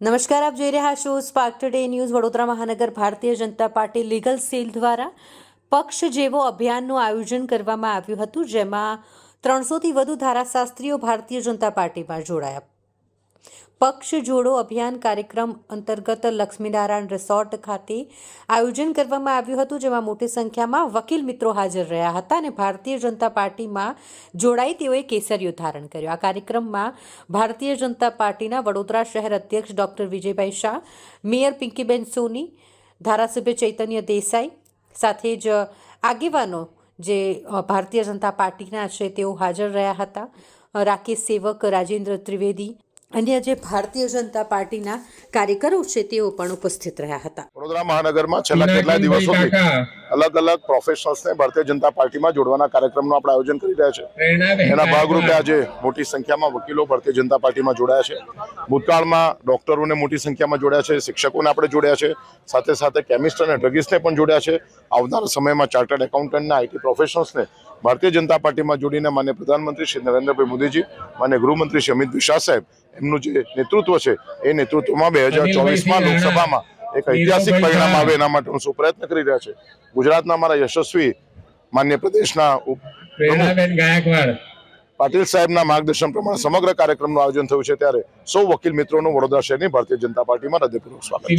નમસ્કાર, આપ જોઈ રહ્યા છો સ્પાર્ક ટુડે ન્યૂઝ વડોદરા મહાનગર Bharatiya Janata party legal cell દ્વારા પક્ષ જેવો અભિયાનનું આયોજન કરવામાં આવ્યું હતું, જેમાં ત્રણસોથી વધુ ધારાશાસ્ત્રીઓ ભારતીય જનતા પાર્ટીમાં જોડાયા. પક્ષ જોડો અભિયાન કાર્યક્રમ અંતર્ગત લક્ષ્મીનારાયણ રિસોર્ટ ખાતે આયોજન કરવામાં આવ્યું હતું, જેમાં મોટી સંખ્યામાં વકીલ મિત્રો હાજર રહ્યા હતા અને ભારતીય જનતા પાર્ટીમાં જોડાઈ તેઓએ કેસરીઓ ધારણ કર્યો. આ કાર્યક્રમમાં ભારતીય જનતા પાર્ટીના વડોદરા શહેર અધ્યક્ષ ડોક્ટર વિજયભાઈ શાહ, મેયર પિંકીબેન સોની, ધારાસભ્ય ચૈતન્ય દેસાઈ સાથે જ આગેવાનો જે ભારતીય જનતા પાર્ટીના છે તેઓ હાજર રહ્યા હતા. રાકેશ સેવક રાજેન્દ્ર ત્રિવેદી અન્ય જે ભારતીય જનતા પાર્ટીના કાર્યકરો છે તેઓ પણ ઉપસ્થિત રહ્યા હતા. વડોદરા મહાનગરમાં છેલ્લા કેટલા દિવસોથી અલગ અલગ પ્રોફેશનલ્સને ભારતીય જનતા પાર્ટીમાં જોડવાના કાર્યક્રમનું આપણે આયોજન કરી રહ્યા છે. એના ભાગરૂપે આજે મોટી સંખ્યામાં વકીલો ભારતીય જનતા પાર્ટીમાં જોડાયા છે. ભૂતકાળમાં ડોક્ટરોને મોટી સંખ્યામાં જોડ્યા છે શિક્ષકોને આપણે જોડ્યા છે સાથે સાથે કેમિસ્ટ અને ડ્રગિસ્ટને પણ જોડ્યા છે. આવનારા સમયમાં ચાર્ટર્ડ એકાઉન્ટન્ટના આઈટી પ્રોફેશનલ્સને ભારતીય જનતા પાર્ટીમાં જોડીને માન્ય પ્રધાનમંત્રી શ્રી નરેન્દ્રભાઈ મોદીજી માન્ય ગૃહમંત્રી શ્રી અમિતભાઈ શાહ સાહેબ એમનું જે નેતૃત્વ છે એ નેતૃત્વમાં બે હજાર ચોવીસમાં લોકસભામાં એક ઐતિહાસિક પરિણામ આવે એના માટે હું શું પ્રયત્ન કરી રહ્યા છે. ગુજરાતના મારા યશસ્વી માન્ય પ્રદેશના પાટીલ સાહેબના માર્ગદર્શન પ્રમાણે સમગ્ર કાર્યક્રમનું આયોજન થયું છે. ત્યારે સૌ વકીલ મિત્રોનું વડોદરા શહેરની ભારતીય જનતા પાર્ટીમાં હૃદયપૂર્વક સ્વાગત છે.